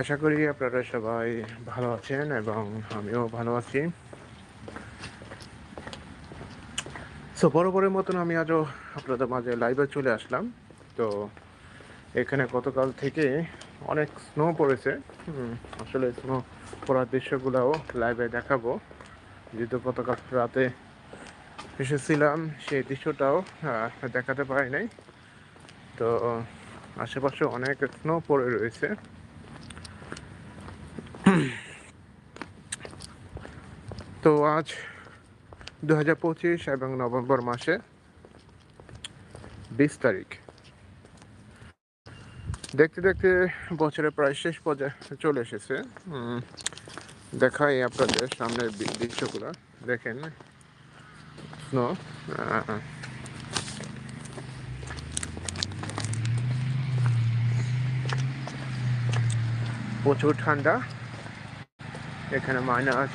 আশা করি আপনারা সবাই ভালো আছেন এবং আমিও ভালো আছি। সো বরাবরের মতন আমি আজও আপনাদের মাঝে লাইভে চলে আসলাম। তো, এখানে গতকাল থেকে অনেক স্নো পড়েছে। আসলে স্নো পড়ার দৃশ্যগুলোও লাইভে দেখাবো। যেহেতু গতকাল রাতে এসেছিলাম, সেই দৃশ্যটাও দেখাতে পারি নাই তো, আশেপাশে অনেক স্নো পড়ে রয়েছে। তো আজ দু হাজার পঁচিশ এবং নভেম্বর মাসে বিশ তারিখ। দেখতে দেখতে বছরের প্রায় শেষ পর্যায়ে চলে এসেছে। দেখাই আপনাদের সামনের দৃশ্যগুলো। দেখেন। স্নো প্রচুর ঠান্ডা। এখানে মাইনাস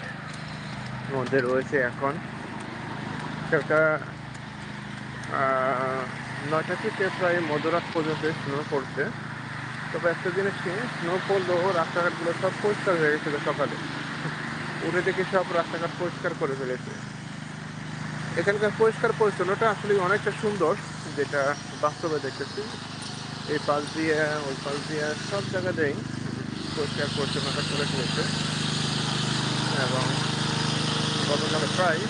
মধ্যে রয়েছে এখন। সেটা নয়টা থেকে প্রায় মধ্যরাত পর্যন্ত স্নো পড়ছে। তবে একটা জিনিস কি স্নো পড়লেও রাস্তাঘাটগুলো সব পরিষ্কার হয়ে গেছিল সকালে। উঠে থেকে সব রাস্তাঘাট পরিষ্কার করে ফেলেছে। এখানকার পরিষ্কার পরিচ্ছন্নটা আসলে অনেকটা সুন্দর, যেটা বাস্তবে দেখতেছি। এই পাশ দিয়ে, ওই পাশ দিয়ে সব জায়গাতেই পরিষ্কার পরিচ্ছন্নতা করে ফেলেছে। এবং গতকালে প্রায়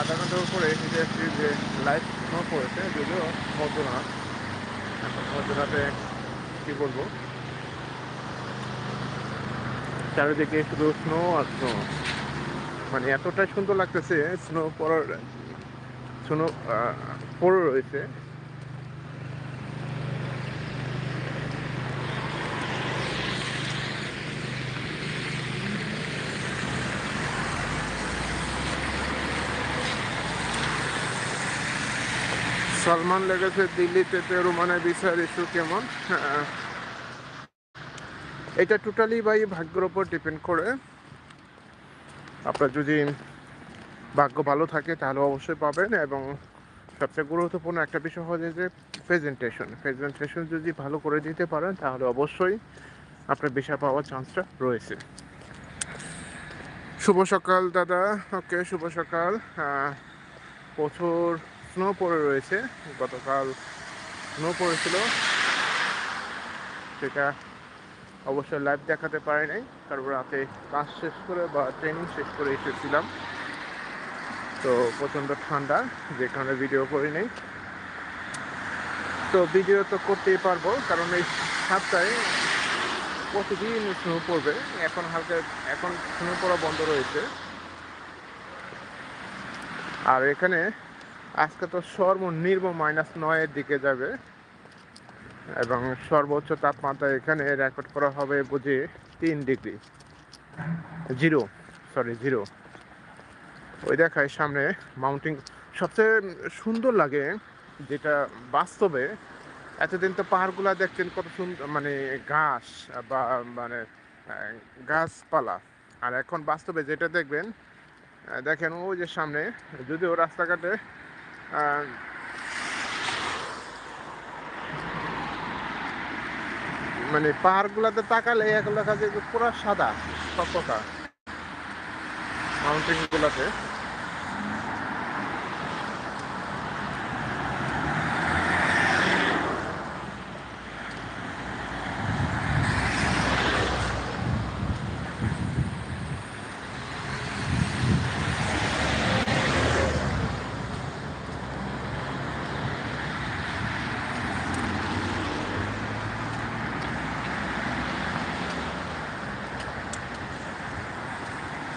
আধা ঘণ্টার উপরে হেঁটে আসছি যে লাইট স্নো পড়েছে, যদিও মধ্যরাত এখন মধ্যরাতে কী বলব? চারিদিকে শুধু স্নো আর স্নো মানে এতটাই সুন্দর লাগতেছে স্নো পড়ার স্নো পড়ে রয়েছে। সালমান লেগেছে দিল্লিতে রোমানের বিচার ইস্যু কেমন? হ্যাঁ। এটা টোটালি ভাই ভাগ্যের ওপর ডিপেন্ড করে। আপনার যদি ভাগ্য ভালো থাকে তাহলে অবশ্যই পাবেন এবং সবচেয়ে গুরুত্বপূর্ণ একটা বিষয় হচ্ছে যে প্রেজেন্টেশন প্রেজেন্টেশন যদি ভালো করে দিতে পারেন তাহলে অবশ্যই আপনার বিষয় পাওয়ার চান্সটা রয়েছে। শুভ সকাল দাদা। ওকে শুভ সকাল। প্রচুর স্নো পড়ে রয়েছে। গতকাল স্নো পড়েছিল। সেটা অবশ্যই লাইভ দেখাতে পারি নাই কারণ রাতে কাজ শেষ করে বা ট্রেনিং শেষ করে এসেছিলাম। তো প্রচণ্ড ঠান্ডা, যে কারণে ভিডিও করি নাই তো ভিডিও তো করতেই পারব, কারণ এই সপ্তাহে প্রতিদিন স্নো পড়বে। এখন হালকা, এখন স্নো পড়া বন্ধ রয়েছে। আর এখানে আজকে তো সর্বনিম্ন মাইনাস নয়ের দিকে যাবে এবং সর্বোচ্চ তাপমাত্রা এখানে রেকর্ড করা হবে বুঝি তিন ডিগ্রি জিরো সরি জিরো ওই দেখায় সামনে মাউন্টিং সবচেয়ে সুন্দর লাগে যেটা বাস্তবে, এতদিন তো পাহাড়গুলা দেখতেন কত সুন্দর মানে ঘাস বা মানে গাছপালা। আর এখন বাস্তবে যেটা দেখবেন দেখেন ওই যে সামনে, যদিও রাস্তাঘাটে মানে পাহাড় গুলাতে তাকালে দেখা যায় যে পুরো সাদা ফকফকা মাউন্টেন গুলাতে।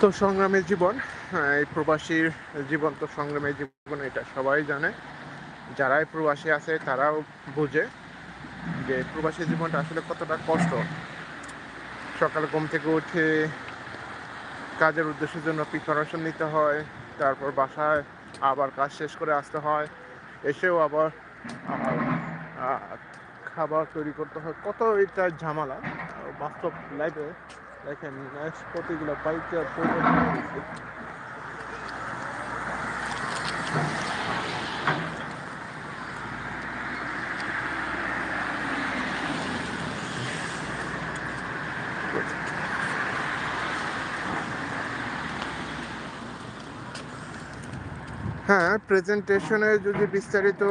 তো সংগ্রামের জীবন এই প্রবাসীর জীবন তো সংগ্রামের জীবন এটা সবাই জানে। যারাই প্রবাসী আছে তারাও বোঝে যে প্রবাসী জীবনটা আসলে কতটা কষ্ট। সকালে ঘুম থেকে উঠে কাজের উদ্দেশ্যের জন্য প্রিপারেশন নিতে হয় তারপর বাসায় আবার কাজ শেষ করে আসতে হয় এসেও আবার, খাবার তৈরি করতে হয়। কত এটা ঝামেলা বাস্তব লাইফে দেখেন কতগুলো প্রতিগুলো হ্যাঁ প্রেজেন্টেশনে যদি বিস্তারিত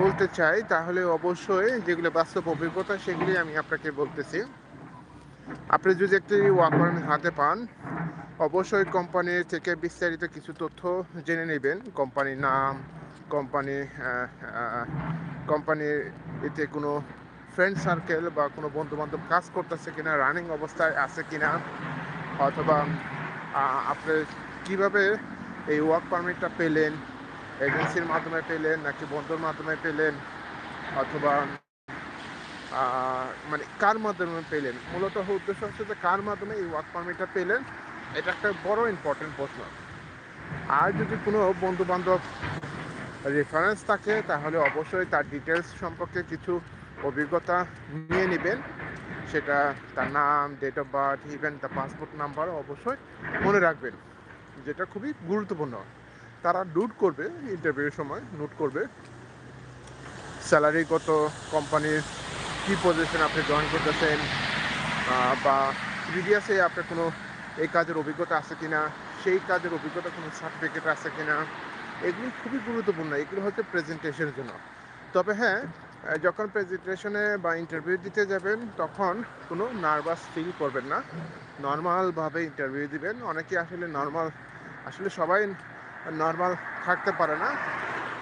বলতে চাই, তাহলে অবশ্যই যেগুলো বাস্তব অভিজ্ঞতা, সেগুলি আমি আপনাকে বলতেছি। আপনি যদি একটি ওয়াকরণ হাতে পান, অবশ্যই কোম্পানির থেকে বিস্তারিত কিছু তথ্য জেনে নেবেন। কোম্পানির নাম কোম্পানি কোম্পানির এতে কোনো ফ্রেন্ড সার্কেল বা কোনো বন্ধু বান্ধব কাজ করতেছে কিনা রানিং অবস্থায় আছে কিনা, অথবা আপনি কীভাবে এই ওয়ার্ক পারমিটটা পেলেন এজেন্সির মাধ্যমে পেলেন নাকি বন্ধুর মাধ্যমে পেলেন, অথবা মানে কার মাধ্যমে পেলেন? মূলত উদ্দেশ্য হচ্ছে যে কার মাধ্যমে এই ওয়ার্ক পারমিটটা পেলেন, এটা একটা বড় ইম্পর্টেন্ট প্রশ্ন। আর যদি কোনো বন্ধু বান্ধব রেফারেন্স থাকে, তাহলে অবশ্যই তার ডিটেলস সম্পর্কে কিছু অভিজ্ঞতা নিয়ে নেবেন। সেটা তার নাম ডেট অফ বার্থ ইভেন তার পাসপোর্ট নাম্বার অবশ্যই মনে রাখবেন, যেটা খুবই গুরুত্বপূর্ণ। তারা নোট করবে ইন্টারভিউর সময় নোট করবে। স্যালারি কত কোম্পানির কী পজিশন আপনি জয়েন করতেছেন? বা প্রিভিয়াসে আপনার কোনো এই কাজের অভিজ্ঞতা আছে কিনা? সেই কাজের অভিজ্ঞতা কোনো সার্টিফিকেট আছে কিনা? এগুলি খুবই গুরুত্বপূর্ণ। এগুলো হচ্ছে প্রেজেন্টেশনের জন্য। তবে হ্যাঁ যখন প্রেজেন্টেশনে বা ইন্টারভিউ দিতে যাবেন, তখন কোনো নার্ভাস ফিল করবেন না। নর্মালভাবে ইন্টারভিউ দিবেন। অনেকে আসলে নর্মাল আসলে সবাই নর্মাল থাকতে পারে না।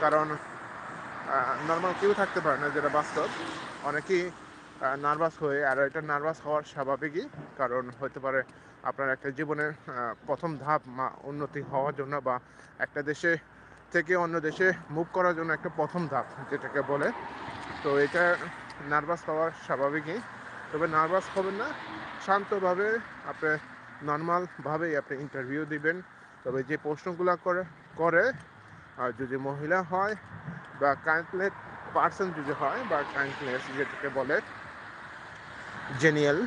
কারণ নর্মাল কেউ থাকতে পারে না, যেটা বাস্তব। অনেকেই নার্ভাস হয়ে, আর এটা নার্ভাস হওয়ার স্বাভাবিকই, কারণ হতে পারে আপনার একটা জীবনের প্রথম ধাপ উন্নতি হওয়ার জন্য বা একটা দেশে থেকে অন্য দেশে মুভ করার জন্য একটা প্রথম ধাপ, যেটাকে বলে। তো এটা নার্ভাস হওয়ার স্বাভাবিকই। তবে নার্ভাস হবেন না, শান্তভাবে আপনি নর্মালভাবেই আপনি ইন্টারভিউ দিবেন। তবে যে প্রশ্নগুলো করে করে, আর যদি মহিলা হয় বা কাইন্ডলেট পার্সন যদি হয় বা কাইন্ডনেস যেটাকে বলে জেনিয়াল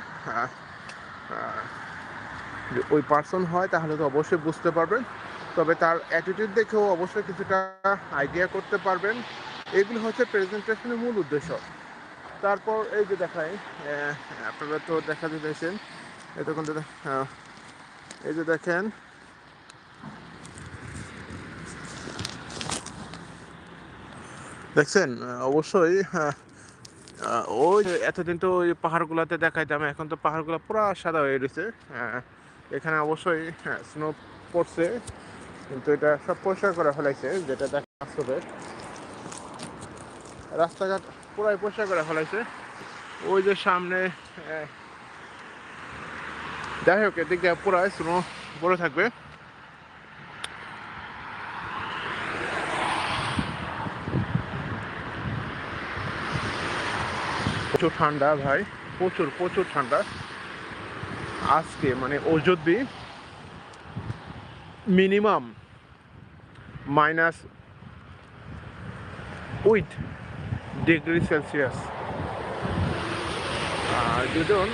ওই পার্সন হয়, তাহলে তো অবশ্যই বুঝতে পারবেন। তবে তার অ্যাটিটিউড দেখেও অবশ্যই কিছুটা আইডিয়া করতে পারবেন। এগুলো হচ্ছে প্রেজেন্টেশনের মূল উদ্দেশ্য। তারপর এই যে দেখায় আপনারা তো দেখা দিতেছেন এতক্ষণ এই যে দেখেন দেখছেন অবশ্যই ওই এতদিন তো ওই পাহাড়গুলোতে দেখাইতাম, এখন তো পাহাড়গুলো পুরো সাদা হয়ে গেছে এখানে অবশ্যই স্নো পড়ছে, কিন্তু এটা সব পরিষ্কার করা ফেলাইছে, যেটা দেখা বাস্তবে। রাস্তাঘাট পুরাই পরিষ্কার করে ফেলাইছে। ওই যে সামনে যাই হোক, এদিক দিয়ে পুরাই স্নো পড়ে থাকবে। প্রচুর ঠান্ডা ভাই, প্রচুর প্রচুর ঠান্ডা। আজকে মানে ও minimum minus with degree Celsius যখন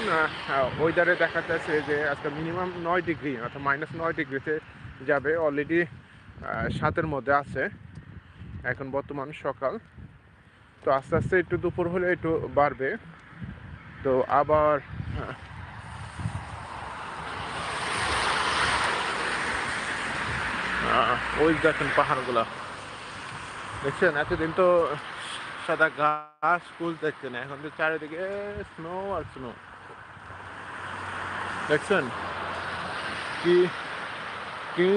ওয়েদারে দেখা যাচ্ছে যে আজকে মিনিমাম নয় ডিগ্রি অর্থাৎ মাইনাস নয় ডিগ্রিতে যাবে। অলরেডি সাতের মধ্যে আছে। এখন বর্তমান সকাল। তো আস্তে আস্তে একটু দুপুর হলে একটু বাড়বে। তো আবার ওই দেখেন পাহাড়গুলা। দেখছেন? এতদিন তো সাদা ঘাস ফুল দেখছেন। এখন তো চারিদিকে স্নো আর স্নো দেখছেন? কি কি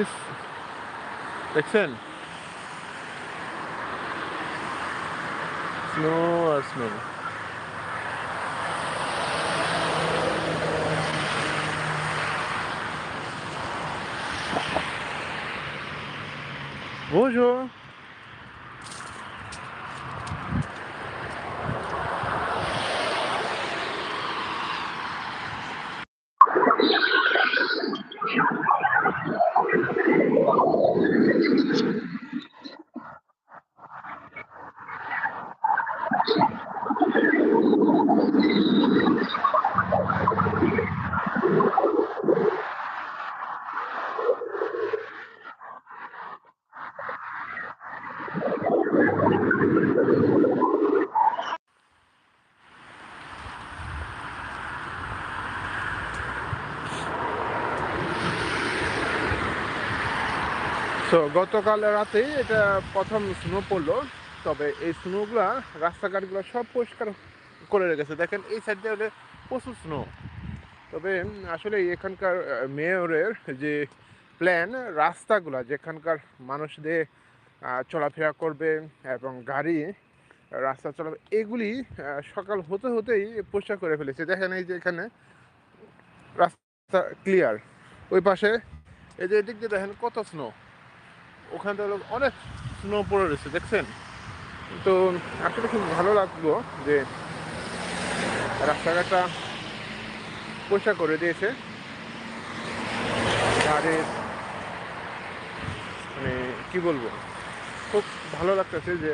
দেখছেন? স্নো আর স্নো Bonjour. তো গতকাল রাতেই এটা প্রথম স্নো পড়ল, তবে এই স্নোগুলা, রাস্তাঘাটগুলো সব পরিষ্কার করে রেখেছে। দেখেন, এই সাইড দিয়ে প্রচুর স্নো তবে আসলে এখানকার মেয়রের যে প্ল্যান রাস্তাগুলা, যেখানকার মানুষদের চলাফেরা করবে এবং গাড়ি, রাস্তা চলাবে, এগুলি সকাল হতে হতেই পরিষ্কার করে ফেলেছে। দেখেন, এই যে এখানে রাস্তা ক্লিয়ার ওই পাশে, এই যে এদিক দিয়ে দেখেন কত স্নো ওখান থেকে অনেক স্নো পড়ে রয়েছে, দেখছেন? তো আসলে খুব ভালো লাগল যে রাস্তাঘাটটা পরিষ্কার করে দিয়েছে। গাড়ির মানে কি বলব, খুব ভালো লাগতেছে যে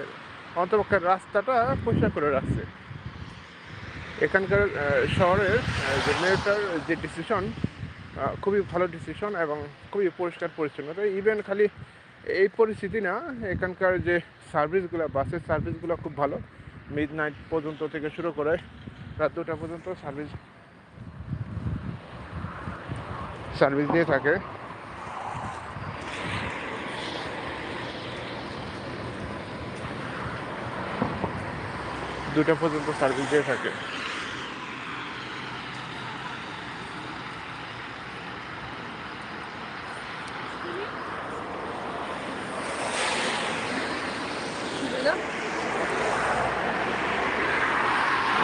অন্তপক্ষে রাস্তাটা পরিষ্কার করে রাখছে। এখানকার শহরের যে মেয়রটার যে ডিসিশন খুবই ভালো ডিসিশন এবং খুবই পরিষ্কার পরিচ্ছন্ন তো ইভেন খালি এই পরিস্থিতি না, এখানকার যে সার্ভিসগুলো, বাসের সার্ভিসগুলো খুব ভালো। মিড নাইট পর্যন্ত থেকে শুরু করে রাত দুটা পর্যন্ত সার্ভিস সার্ভিস দিয়ে থাকে। দুটা পর্যন্ত সার্ভিস দিয়ে থাকে।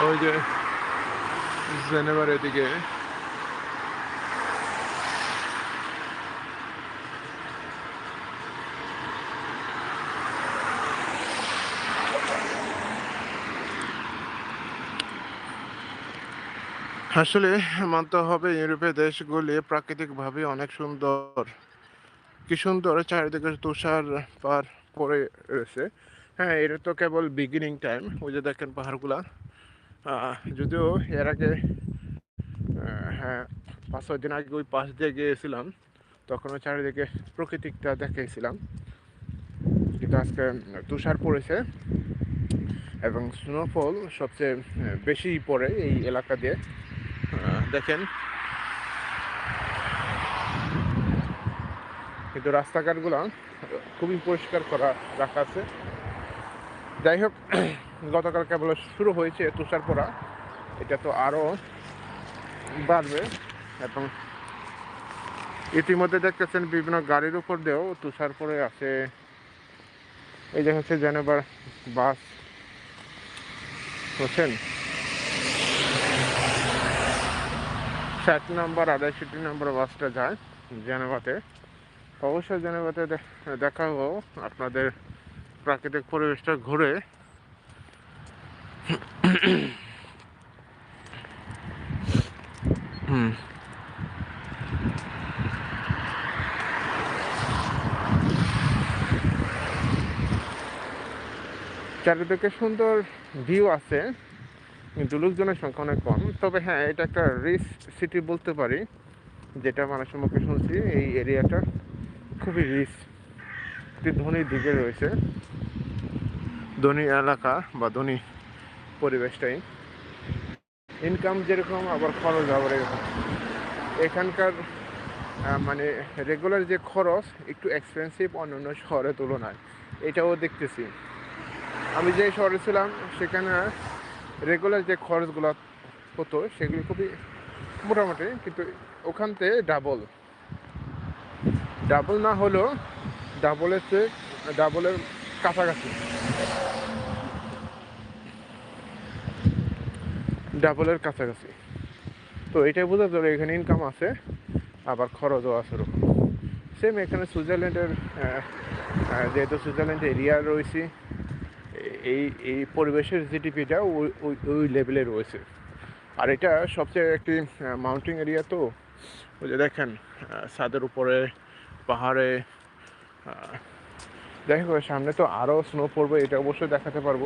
ওই যে জেনেভার আসলে মানতে হবে ইউরোপের দেশগুলি প্রাকৃতিকভাবে অনেক সুন্দর। কি সুন্দর চারিদিকে তুষার পার পরে রয়েছে। হ্যাঁ এটা তো কেবল বিগিনিং টাইম ওই যে দেখেন পাহাড়গুলা। যদিও এর আগে হ্যাঁ পাঁচ ছয় দিন আগে ওই পাশ দিয়ে গিয়েছিলাম তখন ওই চারিদিকে প্রকৃতিকটা দেখেছিলাম কিন্তু আজকে তুষার পড়েছে এবং স্নোফল সবচেয়ে বেশি পড়ে এই এলাকা দিয়ে। দেখেন। কিন্তু রাস্তাঘাটগুলো খুবই পরিষ্কার করা, রাখা আছে। যাই হোক গতকাল কেবল শুরু হয়েছে তুষার পড়া। এটা তো আরও বাড়বে এবং ইতিমধ্যে দেখতেছেন বিভিন্ন গাড়ির উপর দিয়েও তুষার পড়ে আছে। এই যে হচ্ছে জেনেভার বাস বুঝছেন ষাট নম্বর, আড়াইষট্টি নম্বর বাসটা যায় জেনেভাতে। অবশ্যই জেনেভাতে দেখাবো আপনাদের প্রাকৃতিক পরিবেশটা ঘুরে। হুম চারিদিকে সুন্দর ভিউ আছে, কিন্তু লোকজনের সংখ্যা অনেক কম। তবে হ্যাঁ এটা একটা রিচ সিটি বলতে পারি, যেটা মানুষের মুখে শুনছি, এই এরিয়াটা খুবই একটি ধনীর দিকে রয়েছে। ধনী এলাকা বা ধনী পরিবেশটাই। ইনকাম যেরকম, আবার খরচ আবার এরকম। এখানকার মানে রেগুলার যে খরচ, একটু এক্সপেন্সিভ অন্যান্য শহরের তুলনায়। এটাও দেখতেছি। আমি যে শহরে ছিলাম, সেখানে রেগুলার যে খরচগুলো হতো, সেগুলি খুবই মোটামুটি, কিন্তু ওখানতে ডাবল ডাবল না হলেও ডাবলের চেয়ে ডাবলের কাছাকাছি। ডাবলের কাছাকাছি। তো এটাই বোঝা যাবে এখানে ইনকাম আছে, আবার খরচও আছে ওরকম। সেম এখানে সুইজারল্যান্ডের যেহেতু সুইজারল্যান্ড এরিয়া রয়েছে, এই এই পরিবেশের জিডিপিটা ওই ওই লেভেলে রয়েছে। আর এটা সবচেয়ে একটি মাউন্টেন এরিয়া তো। ওই যে দেখেন ছাদের উপরে, পাহাড়ে যাই সামনে তো আরও স্নো পড়বে, এটা অবশ্যই দেখাতে পারব।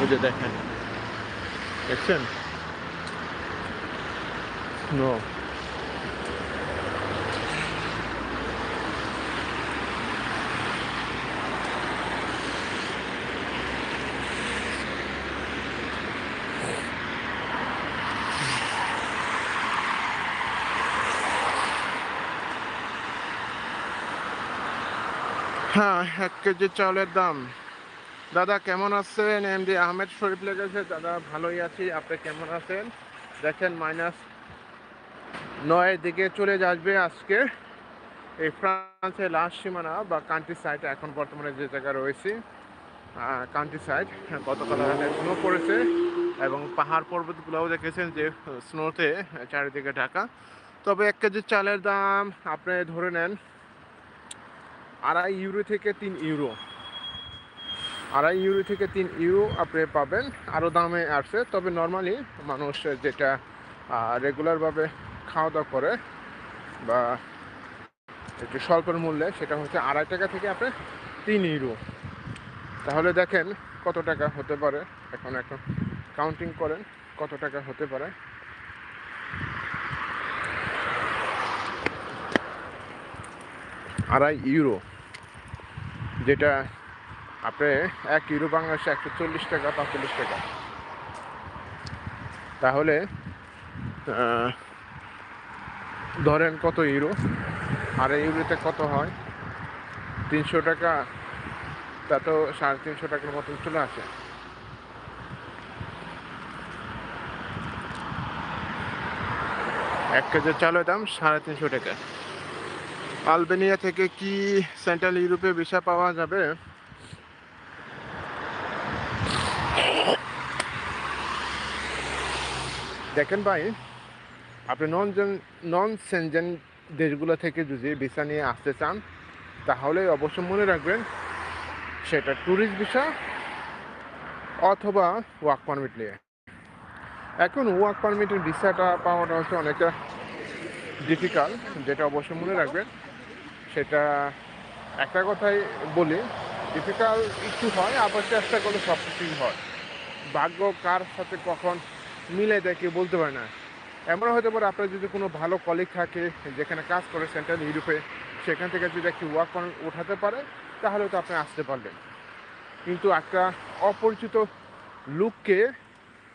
ওই যে দেখেন। দেখছেন? স্নো হ্যাঁ এক কেজি চাউলের দাম। দাদা, কেমন আছেন? এমডি আহমেদ শরীফ লেগেছে। দাদা, ভালোই আছি। আপনি কেমন আছেন? দেখেন মাইনাস নয়ের দিকে চলে আসবে আজকে। এই ফ্রান্সের লাস্ট সীমানা বা কান্ট্রি সাইড এখন বর্তমানে যে জায়গায় রয়েছি কান্ট্রি সাইড গতকাল স্নো পড়েছে এবং পাহাড় পর্বতগুলোও দেখেছেন যে স্নোতে চারিদিকে ঢাকা। তবে এক কেজি চালের দাম আপনি ধরে নেন আড়াই ইউরো থেকে তিন ইউরো আড়াই ইউরো থেকে তিন ইউরো আপনি পাবেন। আরও দামে আসছে তবে নর্মালি মানুষ যেটা রেগুলারভাবে খাওয়া দাওয়া করে বা একটু স্বল্পের মূল্যে, সেটা হচ্ছে আড়াই টাকা থেকে আপনি তিন ইউরো তাহলে দেখেন কত টাকা হতে পারে। এখন এখন কাউন্টিং করেন কত টাকা হতে পারে। আড়াই ইউরো যেটা আপনি এক ইউরো বাংলাদেশে একশো চল্লিশ টাকা, পাঁচচল্লিশ টাকা। তাহলে ধরেন কত ইউরো? আড়াই ইউরোতে কত হয়? তিনশো টাকা, তা তো সাড়ে তিনশো টাকার মতন চলে আসে। এক কেজি চালের দাম সাড়ে তিনশো টাকা। আলবেনিয়া থেকে কি সেন্ট্রাল ইউরোপে ভিসা পাওয়া যাবে? দেখেন ভাই, আপনি নন নন সেনজেন দেশগুলো থেকে যদি ভিসা নিয়ে আসতে চান, তাহলে অবশ্যই মনে রাখবেন সেটা ট্যুরিস্ট ভিসা অথবা ওয়ার্ক পারমিট নিয়ে। এখন ওয়ার্ক পারমিটের ভিসাটা পাওয়াটা হচ্ছে অনেকটা ডিফিকাল্ট যেটা অবশ্যই মনে রাখবেন। সেটা একটা কথাই বলি ডিফিকাল্ট একটু হয়, আবার চেষ্টা করলে সব কিছুই হয়। ভাগ্য কার সাথে কখন মিলে দেয় কেউ বলতে পারে না। এমন হতে পারে আপনার যদি কোনো ভালো কলিগ থাকে, যেখানে কাজ করে সেন্ট্রাল ইউরোপে সেখান থেকে যদি একটি ওয়ার্ক পারমিট উঠাতে পারে, তাহলে তো আপনি আসতে পারবেন কিন্তু একটা অপরিচিত লোককে,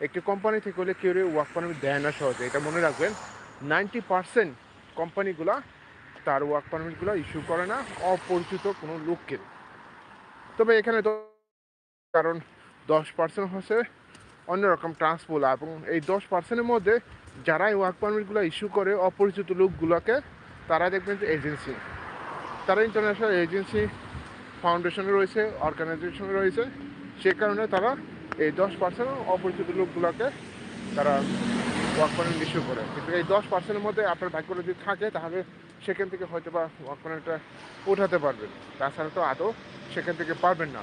একটি কোম্পানি থেকে হলে কেউ ওয়ার্ক পারমিট দেয় না সহজে। এটা মনে রাখবেন নাইনটি পার্সেন্ট কোম্পানিগুলা তার ওয়ার্ক পারমিটগুলো ইস্যু করে না, অপরিচিত কোনো লোককে। তবে এখানে তো কারণ দশ পার্সেন্ট হচ্ছে অন্যরকম ট্রান্সপোর্ট এবং এই দশ পার্সেন্টের মধ্যে যারা এই ওয়ার্ক পারমিটগুলো ইস্যু করে, অপরিচিত লোকগুলোকে, তারা দেখবেন যে এজেন্সি তারা ইন্টারন্যাশনাল এজেন্সি ফাউন্ডেশনে রয়েছে অর্গানাইজেশনে রয়েছে, সে কারণে তারা এই দশ পার্সেন্ট অপরিচিত লোকগুলোকে তারা ওয়ার্ক পারমিট ইস্যু করে। কিন্তু এই দশ পার্সেন্টের মধ্যে আপনার ভাগ্য যদি থাকে, তাহলে সেখান থেকে হয়তো বা ওয়ার্ক পারমিটটা উঠাতে পারবেন। তাছাড়া তো আদৌ সেখান থেকে পারবেন না।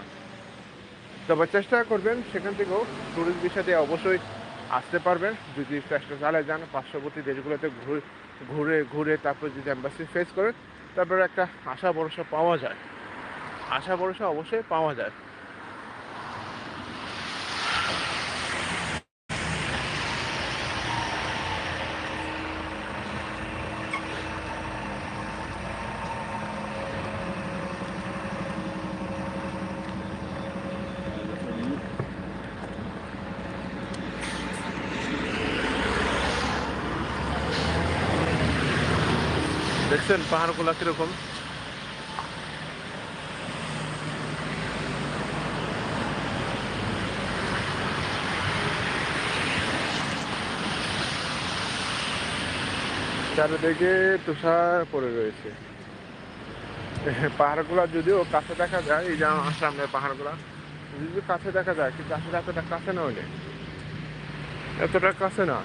তবে চেষ্টা করবেন সেখান থেকেও ট্যুরিস্ট ভিসাতে অবশ্যই আসতে পারবেন। যদি চেষ্টা চালায় যান, পার্শ্ববর্তী দেশগুলোতে ঘুরে ঘুরে ঘুরে তারপর যদি অ্যাম্বাসি ফেস করেন, তারপরে একটা আশা ভরসা পাওয়া যায়। আশা ভরসা অবশ্যই পাওয়া যায় দেখছেন পাহাড়গুলো কীরকম? চারিদিকে তুষার পড়ে রয়েছে। পাহাড়গুলা যদিও কাছে দেখা যায়, এই যে আমার সামনে পাহাড়গুলা, যদিও কাছে দেখা যায়, কিন্তু আসলে এতটা কাছে না হলে এতটা কাছে না।